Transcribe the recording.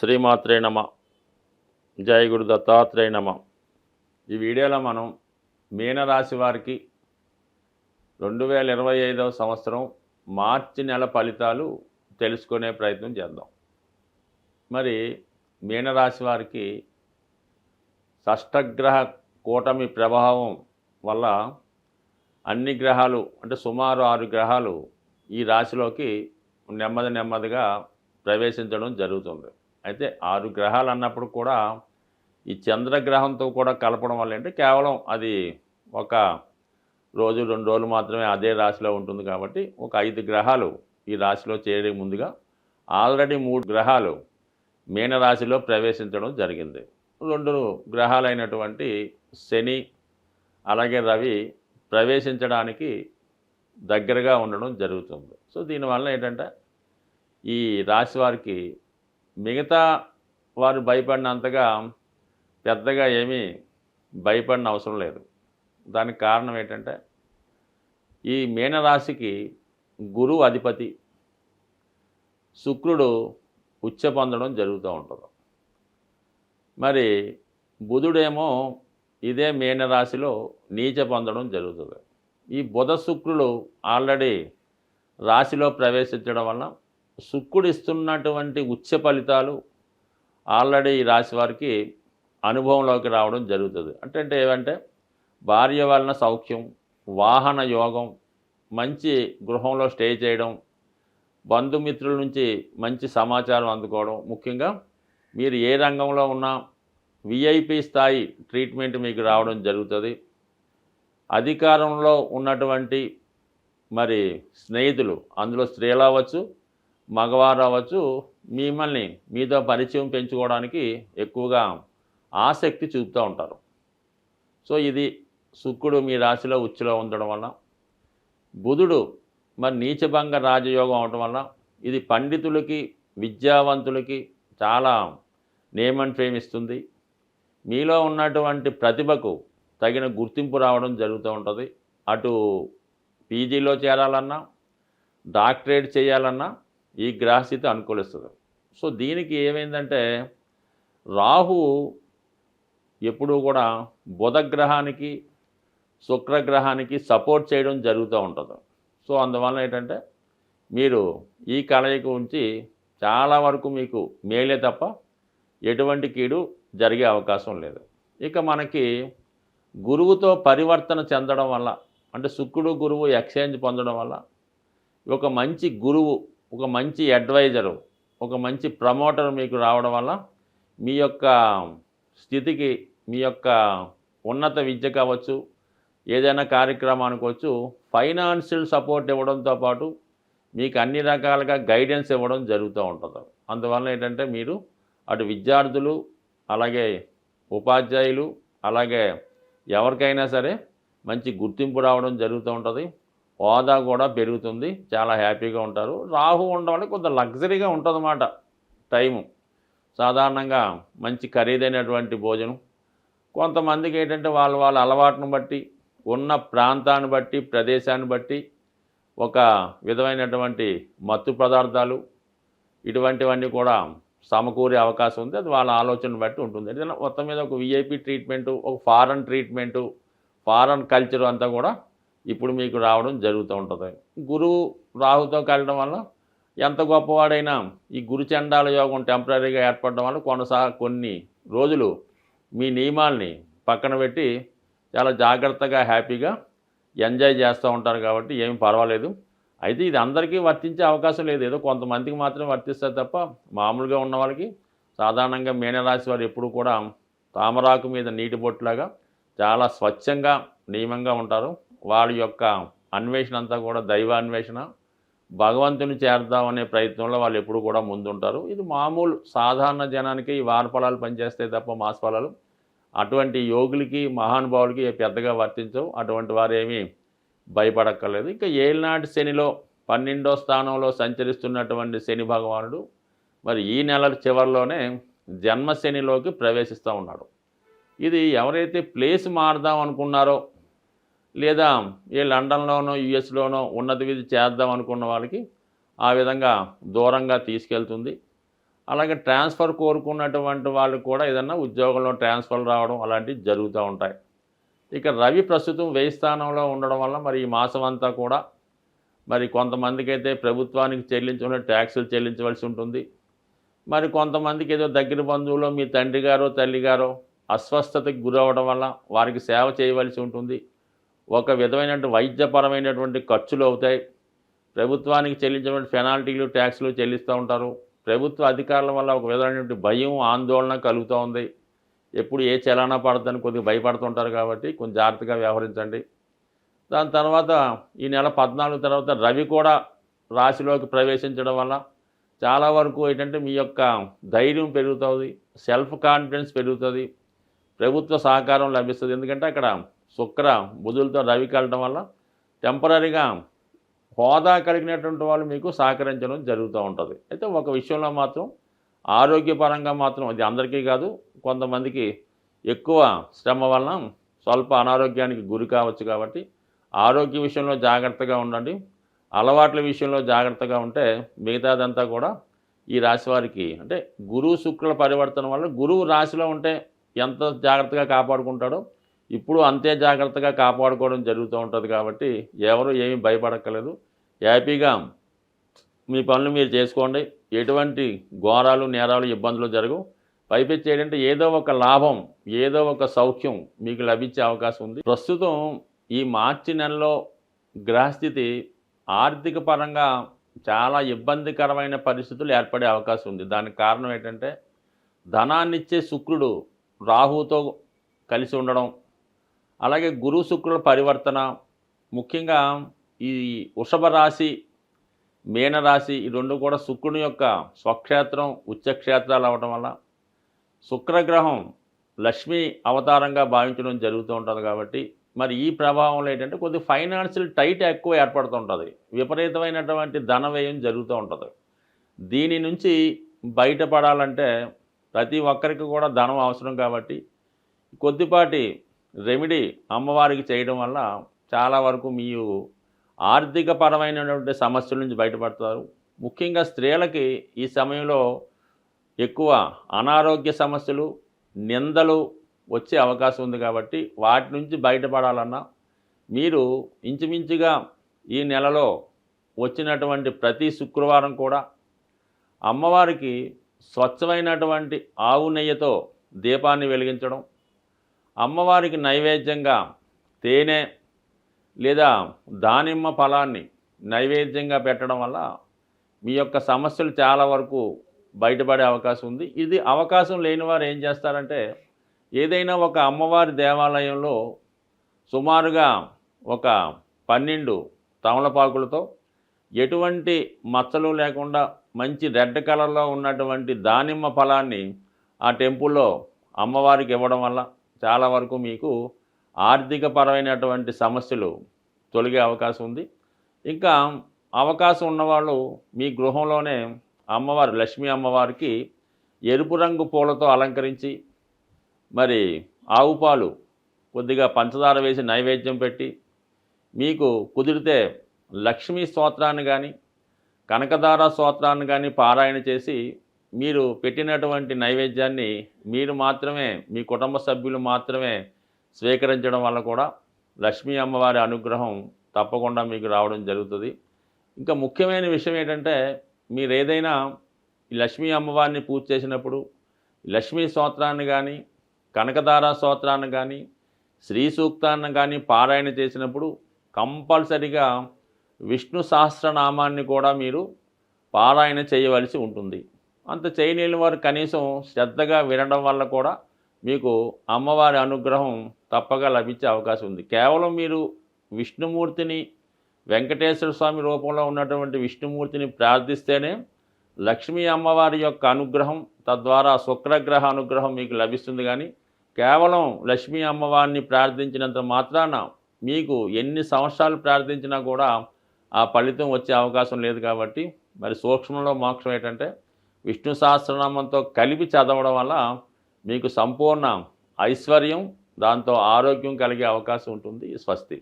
శ్రీమాత్రే నమ. జయ గురు దత్తాత్రేయ నమ. ఈ వీడియోలో మనం మీనరాశి వారికి రెండు వేల ఇరవై ఐదవ సంవత్సరం మార్చి నెల ఫలితాలు తెలుసుకునే ప్రయత్నం చేద్దాం. మరి మీనరాశి వారికి షష్టగ్రహ కూటమి ప్రభావం వల్ల అన్ని గ్రహాలు అంటే సుమారు ఆరు గ్రహాలు ఈ రాశిలోకి నెమ్మది నెమ్మదిగా ప్రవేశించడం జరుగుతుంది. అయితే ఆరు గ్రహాలు అన్నప్పుడు కూడా ఈ చంద్రగ్రహంతో కూడా కలపడం వల్ల అంటే కేవలం అది ఒక రోజు రెండు రోజులు మాత్రమే అదే రాశిలో ఉంటుంది కాబట్టి ఒక ఐదు గ్రహాలు ఈ రాశిలో చేయడం ముందుగా ఆల్రెడీ మూడు గ్రహాలు మీనరాశిలో ప్రవేశించడం జరిగింది. రెండు గ్రహాలైనటువంటి శని అలాగే రవి ప్రవేశించడానికి దగ్గరగా ఉండడం జరుగుతుంది. సో దీనివల్ల ఏంటంటే ఈ రాశి వారికి మిగతా వారు భయపడినంతగా పెద్దగా ఏమీ భయపడిన అవసరం లేదు. దానికి కారణం ఏంటంటే ఈ మీనరాశికి గురువు అధిపతి శుక్రుడు ఉచ్చ పొందడం జరుగుతూ ఉంటుంది. మరి బుధుడేమో ఇదే మీనరాశిలో నీచ పొందడం జరుగుతుంది. ఈ బుధ శుక్రులు ఆల్రెడీ రాశిలో ప్రవేశించడం వల్ల శుక్రుడు ఇస్తున్నటువంటి ఉచ్చ ఫలితాలు ఆల్రెడీ ఈ రాశి వారికి అనుభవంలోకి రావడం జరుగుతుంది. అంటే అంటే ఏమంటే భార్య వలన సౌఖ్యం వాహన యోగం మంచి గృహంలో స్టే చేయడం బంధుమిత్రుల నుంచి మంచి సమాచారం అందుకోవడం. ముఖ్యంగా మీరు ఏ రంగంలో ఉన్నా విఐపి స్థాయి ట్రీట్మెంట్ మీకు రావడం జరుగుతుంది. అధికారంలో ఉన్నటువంటి మరి స్నేహితులు అందులో స్త్రీలు అవ్వచ్చు మగవారు అవ్వచ్చు మిమ్మల్ని మీతో పరిచయం పెంచుకోవడానికి ఎక్కువగా ఆసక్తి చూపుతూ ఉంటారు. సో ఇది శుక్రుడు మీ రాశిలో ఉచ్చులో ఉండడం వల్ల బుధుడు మరి నీచభంగ రాజయోగం అవడం వల్ల ఇది పండితులకి విద్యావంతులకి చాలా నేమన్ ఫేమ్ ఇస్తుంది మీలో ఉన్నటువంటి ప్రతిభకు తగిన గుర్తింపు రావడం జరుగుతూ ఉంటుంది. అటు పీజీలో చేరాలన్నా డాక్టరేట్ చేయాలన్నా ఈ గ్రహస్థితి అనుకూలిస్తుంది. సో దీనికి ఏమైందంటే రాహు ఎప్పుడూ కూడా బుధగ్రహానికి శుక్రగ్రహానికి సపోర్ట్ చేయడం జరుగుతూ ఉంటుంది. సో అందువల్ల ఏంటంటే మీరు ఈ కలయిక ఉంచి చాలా వరకు మీకు మేలే తప్ప ఎటువంటి కీడు జరిగే అవకాశం లేదు. ఇక మనకి గురువుతో పరివర్తన చెందడం వల్ల అంటే శుక్రుడు గురువు ఎక్స్చేంజ్ పొందడం వల్ల ఒక మంచి గురువు ఒక మంచి అడ్వైజరు ఒక మంచి ప్రమోటర్ మీకు రావడం వల్ల మీ యొక్క స్థితికి మీ యొక్క ఉన్నత విద్య కావచ్చు ఏదైనా కార్యక్రమానికి వచ్చు ఫైనాన్షియల్ సపోర్ట్ ఇవ్వడంతో పాటు మీకు అన్ని రకాలుగా గైడెన్స్ ఇవ్వడం జరుగుతూ ఉంటుంది. అందువల్ల ఏంటంటే మీరు అటు విద్యార్థులు అలాగే ఉపాధ్యాయులు అలాగే ఎవరికైనా సరే మంచి గుర్తింపు రావడం జరుగుతూ ఉంటుంది. హోదా కూడా పెరుగుతుంది చాలా హ్యాపీగా ఉంటారు. రాహు ఉండడం వల్ల కొంత లగ్జరీగా ఉంటుందన్నమాట టైము. సాధారణంగా మంచి ఖరీదైనటువంటి భోజనం. కొంతమందికి ఏంటంటే వాళ్ళ వాళ్ళ అలవాటును బట్టి ఉన్న ప్రాంతాన్ని బట్టి ప్రదేశాన్ని బట్టి ఒక విధమైనటువంటి మత్తు పదార్థాలు ఇటువంటివన్నీ కూడా సమకూరే అవకాశం ఉంది. అది వాళ్ళ ఆలోచన బట్టి ఉంటుంది. ఏదైనా మొత్తం మీద ఒక విఐపి ట్రీట్మెంటు ఒక ఫారెన్ ట్రీట్మెంటు ఫారెన్ కల్చర్ అంతా కూడా ఇప్పుడు మీకు రావడం జరుగుతూ ఉంటుంది. గురువు రాహుతో కలడం వల్ల ఎంత గొప్పవాడైనా ఈ గురుచండాల యోగం టెంపరీగా ఏర్పడడం వల్ల కొనసా కొన్ని రోజులు మీ నియమాల్ని పక్కన పెట్టి చాలా జాగ్రత్తగా హ్యాపీగా ఎంజాయ్ చేస్తూ ఉంటారు కాబట్టి ఏమి పర్వాలేదు. అయితే ఇది అందరికీ వర్తించే అవకాశం లేదు. ఏదో కొంతమందికి మాత్రమే వర్తిస్తారు తప్ప మామూలుగా ఉన్న వాళ్ళకి సాధారణంగా మీనరాశి వారు ఎప్పుడు కూడా తామరాకు మీద నీటి బొట్టులాగా చాలా స్వచ్ఛంగా నియమంగా ఉంటారు. వాళ్ళ యొక్క అన్వేషణ అంతా కూడా దైవ అన్వేషణ భగవంతుని చేర్దామనే ప్రయత్నంలో వాళ్ళు ఎప్పుడు కూడా ముందుంటారు. ఇది మామూలు సాధారణ జనానికి ఈ వారఫలాలు పనిచేస్తాయి తప్ప మాస ఫలాలు అటువంటి యోగులకి మహానుభావులకి పెద్దగా వర్తించవు. అటువంటి వారేమీ భయపడక్కర్లేదు. ఇంకా ఏలినాటి శనిలో పన్నెండో స్థానంలో సంచరిస్తున్నటువంటి శని భగవానుడు మరి ఈ నెల చివరిలోనే జన్మశనిలోకి ప్రవేశిస్తూ ఉన్నాడు. ఇది ఎవరైతే ప్లేస్ మారుదాం అనుకున్నారో లేదా ఏ లండన్లోనో యుఎస్లోనో ఉన్నత విధి చేద్దాం అనుకున్న వాళ్ళకి ఆ విధంగా దూరంగా తీసుకెళ్తుంది. అలాగే ట్రాన్స్ఫర్ కోరుకున్నటువంటి వాళ్ళు కూడా ఏదన్నా ఉద్యోగంలో ట్రాన్స్ఫర్ రావడం అలాంటివి జరుగుతూ ఉంటాయి. ఇక రవి ప్రస్తుతం వెయ్యి స్థానంలో ఉండడం వల్ల మరి ఈ మాసం అంతా కూడా మరి కొంతమందికి అయితే ప్రభుత్వానికి చెల్లించుకునే ట్యాక్సులు చెల్లించవలసి ఉంటుంది. మరి కొంతమందికి ఏదో దగ్గర బంధువులో మీ తండ్రి గారో తల్లి గారో అస్వస్థతకి గురవడం వల్ల వారికి సేవ చేయవలసి ఉంటుంది. ఒక విధమైనటువంటి వైద్యపరమైనటువంటి ఖర్చులు అవుతాయి. ప్రభుత్వానికి చెల్లించినటువంటి పెనాల్టీలు ట్యాక్స్లు చెల్లిస్తూ ఉంటారు. ప్రభుత్వ అధికారుల వల్ల ఒక విధమైనటువంటి భయం ఆందోళన కలుగుతూ ఉంది. ఎప్పుడు ఏ చలానా పడుతుందని కొద్దిగా భయపడుతుంటారు కాబట్టి కొంచెం జాగ్రత్తగా వ్యవహరించండి. దాని తర్వాత ఈ నెల పద్నాలుగు తర్వాత రవి కూడా రాశిలోకి ప్రవేశించడం వల్ల చాలా వరకు ఏంటంటే మీ యొక్క ధైర్యం పెరుగుతుంది సెల్ఫ్ కాన్ఫిడెన్స్ పెరుగుతుంది ప్రభుత్వ సహకారం లభిస్తుంది. ఎందుకంటే అక్కడ శుక్ర బుధులతో రవి కలటం వల్ల టెంపరీగా హోదా కలిగినటువంటి వాళ్ళు మీకు సహకరించడం జరుగుతూ ఉంటుంది. అయితే ఒక విషయంలో మాత్రం ఆరోగ్యపరంగా మాత్రం అది అందరికీ కాదు కొంతమందికి ఎక్కువ శ్రమ వలన స్వల్ప అనారోగ్యానికి గురి కావచ్చు కాబట్టి ఆరోగ్య విషయంలో జాగ్రత్తగా ఉండండి. అలవాట్ల విషయంలో జాగ్రత్తగా ఉంటే మిగతాదంతా కూడా ఈ రాశి వారికి అంటే గురువు శుక్రుల పరివర్తన వల్ల గురువు రాశిలో ఉంటే ఎంత జాగ్రత్తగా కాపాడుకుంటాడో ఇప్పుడు అంతే జాగ్రత్తగా కాపాడుకోవడం జరుగుతూ ఉంటుంది కాబట్టి ఎవరు ఏమీ భయపడక్కలేదు హ్యాపీగా మీ పనులు మీరు చేసుకోండి. ఎటువంటి ఘోరాలు నేరాలు ఇబ్బందులు జరగవు. పైపెచ్చి ఏంటంటే ఏదో ఒక లాభం ఏదో ఒక సౌఖ్యం మీకు లభించే అవకాశం ఉంది. ప్రస్తుతం ఈ మార్చి నెలలో గ్రహస్థితి ఆర్థిక పరంగా చాలా ఇబ్బందికరమైన పరిస్థితులు ఏర్పడే అవకాశం ఉంది. దానికి కారణం ఏంటంటే ధనాన్నిచ్చే శుక్రుడు రాహుతో కలిసి ఉండడం అలాగే గురు శుక్రుల పరివర్తన ముఖ్యంగా ఈ వృషభ రాశి మీనరాశి ఈ రెండు కూడా శుక్రుని యొక్క స్వక్షేత్రం ఉచ్చక్షేత్రాలు అవ్వడం వల్ల శుక్రగ్రహం లక్ష్మీ అవతారంగా భావించడం జరుగుతూ ఉంటుంది కాబట్టి మరి ఈ ప్రభావంలో ఏంటంటే కొద్ది ఫైనాన్షియల్ టైట్ ఎక్కువ ఏర్పడుతుంటుంది విపరీతమైనటువంటి ధన వ్యయం జరుగుతూ ఉంటుంది. దీని నుంచి బయటపడాలంటే ప్రతి ఒక్కరికి కూడా ధనం అవసరం కాబట్టి కొద్దిపాటి రెమెడీ అమ్మవారికి చేయడం వల్ల చాలా వరకు మీరు ఆర్థిక పరమైనటువంటి సమస్యల నుంచి బయటపడతారు. ముఖ్యంగా స్త్రీలకి ఈ సమయంలో ఎక్కువ అనారోగ్య సమస్యలు నిందలు వచ్చే అవకాశం ఉంది కాబట్టి వాటి నుంచి బయటపడాలన్నా మీరు ఇంచుమించుగా ఈ నెలలో వచ్చినటువంటి ప్రతి శుక్రవారం కూడా అమ్మవారికి స్వచ్ఛమైనటువంటి ఆవు నెయ్యితో దీపాన్ని వెలిగించడం అమ్మవారికి నైవేద్యంగా తేనె లేదా దానిమ్మ ఫలాన్ని నైవేద్యంగా పెట్టడం వల్ల మీ యొక్క సమస్యలు చాలా వరకు బయటపడే అవకాశం ఉంది. ఇది అవకాశం లేని వారు ఏం చేస్తారంటే ఏదైనా ఒక అమ్మవారి దేవాలయంలో సుమారుగా ఒక పన్నెండు తమలపాకులతో ఎటువంటి మచ్చలు లేకుండా మంచి రెడ్ కలర్లో ఉన్నటువంటి దానిమ్మ ఫలాన్ని ఆ టెంపుల్లో అమ్మవారికి ఇవ్వడం వల్ల చాలా వరకు మీకు ఆర్థికపరమైనటువంటి సమస్యలు తొలగే అవకాశం ఉంది. ఇంకా అవకాశం ఉన్నవాళ్ళు మీ గృహంలోనే అమ్మవారు లక్ష్మీ అమ్మవారికి ఎరుపు రంగు పూలతో అలంకరించి మరి ఆవు పాలు కొద్దిగా పంచదార వేసి నైవేద్యం పెట్టి మీకు కుదిరితే లక్ష్మీ స్తోత్రాన్ని కానీ కనకదార స్తోత్రాన్ని కానీ పారాయణ చేసి మీరు పెట్టినటువంటి నైవేద్యాన్ని మీరు మాత్రమే మీ కుటుంబ సభ్యులు మాత్రమే స్వీకరించడం వల్ల కూడా లక్ష్మీ అమ్మవారి అనుగ్రహం తప్పకుండా మీకు రావడం జరుగుతుంది. ఇంకా ముఖ్యమైన విషయం ఏంటంటే మీరు ఏదైనా లక్ష్మీ అమ్మవారిని పూజ చేసినప్పుడు లక్ష్మీ స్తోత్రాన్ని కానీ కనకదార స్తోత్రాన్ని కానీ శ్రీ సూక్తాన్ని కానీ పారాయణ చేసినప్పుడు కంపల్సరిగా విష్ణు సహస్రనామాన్ని కూడా మీరు పారాయణ చేయవలసి ఉంటుంది. అంత చేయలేని వారు కనీసం శ్రద్ధగా వినడం వల్ల కూడా మీకు అమ్మవారి అనుగ్రహం తప్పగా లభించే అవకాశం ఉంది. కేవలం మీరు విష్ణుమూర్తిని వెంకటేశ్వర స్వామి రూపంలో ఉన్నటువంటి విష్ణుమూర్తిని ప్రార్థిస్తేనే లక్ష్మీ అమ్మవారి యొక్క అనుగ్రహం తద్వారా శుక్రగ్రహ అనుగ్రహం మీకు లభిస్తుంది. కానీ కేవలం లక్ష్మీ అమ్మవారిని ప్రార్థించినంత మాత్రాన మీకు ఎన్ని సంవత్సరాలు ప్రార్థించినా కూడా ఆ ఫలితం వచ్చే అవకాశం లేదు కాబట్టి మరి సూక్ష్మంలో మోక్షం ఏంటంటే విష్ణు సహస్రనామంతో కలిపి చదవడం వల్ల మీకు సంపూర్ణ ఐశ్వర్యం దాంతో ఆరోగ్యం కలిగే అవకాశం ఉంటుంది స్వస్తి.